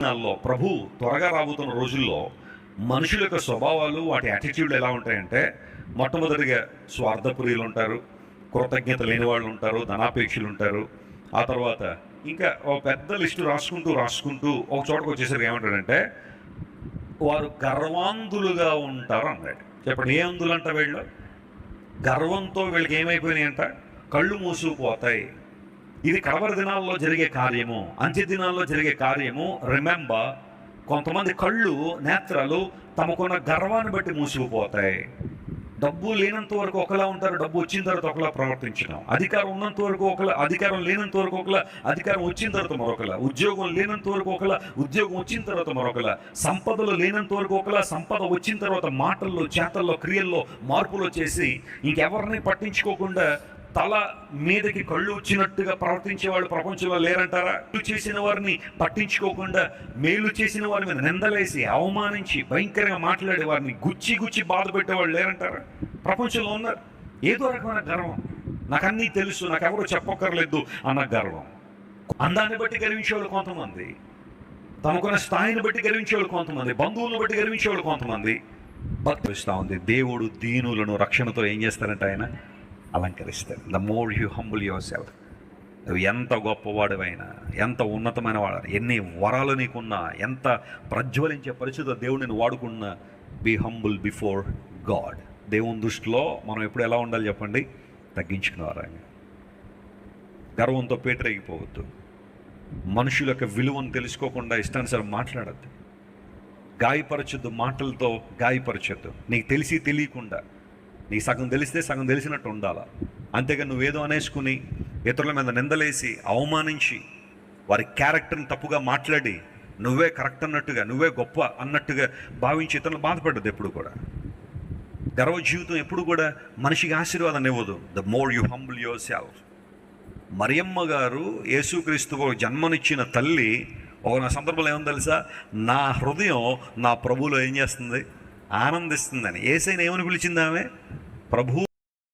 దినాల్లో ప్రభు త్వరగా రాబోతున్న రోజుల్లో మనుషుల యొక్క స్వభావాలు వాటి యాటిట్యూడ్లు ఎలా ఉంటాయంటే మొట్టమొదటిగా స్వార్థపురియులు ఉంటారు కృతజ్ఞత లేని వాళ్ళు ఉంటారు ధనాపేక్షలు ఉంటారు. ఆ తర్వాత ఇంకా ఒక పెద్ద లిస్టు రాసుకుంటూ రాసుకుంటూ ఒక చోటకు వచ్చేసరికి ఏమంటాడంటే వారు గర్వాంధులుగా ఉంటారు అన్నాడు. చెప్పండి ఏ అందులు అంట వీళ్ళు? గర్వంతో వీళ్ళకి ఏమైపోయినాయి అంట కళ్ళు మూసుకుపోతాయి. ఇది కడవర దినాల్లో జరిగే కార్యము అంత్య దినాల్లో జరిగే కార్యము. రిమెంబర్ కొంతమంది కళ్ళు నేత్రాలు తమకున్న గర్వాన్ని బట్టి మూసుకుపోతాయి డబ్బు లేనంత వరకు ఒకలా ఉంటారు డబ్బు వచ్చిన తర్వాత ఒకలా ప్రవర్తించడం. అధికారం ఉన్నంత వరకు ఒకలా అధికారం లేనంత వరకు ఒకలా అధికారం వచ్చిన తర్వాత మరొకలా. ఉద్యోగం లేనంత వరకు ఒకలా ఉద్యోగం వచ్చిన తర్వాత మరొకలా. సంపదలు లేనంత వరకు ఒకలా సంపద వచ్చిన తర్వాత మాటల్లో చేతల్లో క్రియల్లో మార్పులు చేసి ఇంకెవరిని పట్టించుకోకుండా తల మీదకి కళ్ళు వచ్చినట్టుగా ప్రవర్తించే వాళ్ళు ప్రపంచంలో లేరంటారా? చేసిన వారిని పట్టించుకోకుండా మేలు చేసిన వారి మీద నిందలేసి అవమానించి భయంకరంగా మాట్లాడే వారిని గుచ్చి గుచ్చి బాధ పెట్టేవాళ్ళు లేరంటారా? ప్రపంచంలో ఉన్నారు. ఏదో రకమైన గర్వం. నాకు అన్నీ తెలుసు నాకు ఎవరు చెప్పక్కర్లేదు అన్న గర్వం. అందాన్ని బట్టి గర్వించేవాళ్ళు కొంతమంది. తమకున్న స్థాయిని బట్టి గర్వించేవాళ్ళు కొంతమంది. బంధువులను బట్టి గర్వించేవాళ్ళు కొంతమంది. భక్తిస్తూ ఉంది. దేవుడు దీనులను రక్షణతో ఏం చేస్తారంటే ఆయన? అలంకరిస్తాడు the more you humble your self నువ్వు ఎంత గొప్పవాడివైనా ఎంత ఉన్నతమైన వాడు ఎన్ని వరాలు నీకున్నా ఎంత ప్రజ్వలించే పరిస్థితిలో దేవుడు నేను వాడుకున్నా బీ హంబుల్ బిఫోర్ గాడ్ దేవుని దృష్టిలో మనం ఎప్పుడు ఎలా ఉండాలి చెప్పండి? తగ్గించుకునేవారు వారాన్ని గర్వంతో పేటరేగిపోవద్దు. మనుషుల యొక్క విలువను తెలుసుకోకుండా ఇష్టానుసారం మాట్లాడద్దు. గాయపరచొద్దు మాటలతో గాయపరచొద్దు. నీకు తెలిసి తెలియకుండా నీకు సగం తెలిస్తే సగం తెలిసినట్టు ఉండాలా? అంతేగా నువ్వేదో అనేసుకుని ఇతరుల మీద నిందలేసి అవమానించి వారి క్యారెక్టర్ని తప్పుగా మాట్లాడి నువ్వే కరెక్ట్ అన్నట్టుగా నువ్వే గొప్ప అన్నట్టుగా భావించి ఇతరులు బాధపడ్డది ఎప్పుడు కూడా. గర్వ జీవితం ఎప్పుడు కూడా మనిషికి ఆశీర్వాదం ఇవ్వదు. The more you humble your self Mariyamma గారు యేసుక్రీస్తు జన్మనిచ్చిన తల్లి ఒక నా సందర్భంలో ఏమో తెలుసా? నా హృదయం నా ప్రభువులో ఏం చేస్తుంది? ఆనందిస్తుందని. ఏసైనా ఏమని పిలిచింది ఆమె? ప్రభు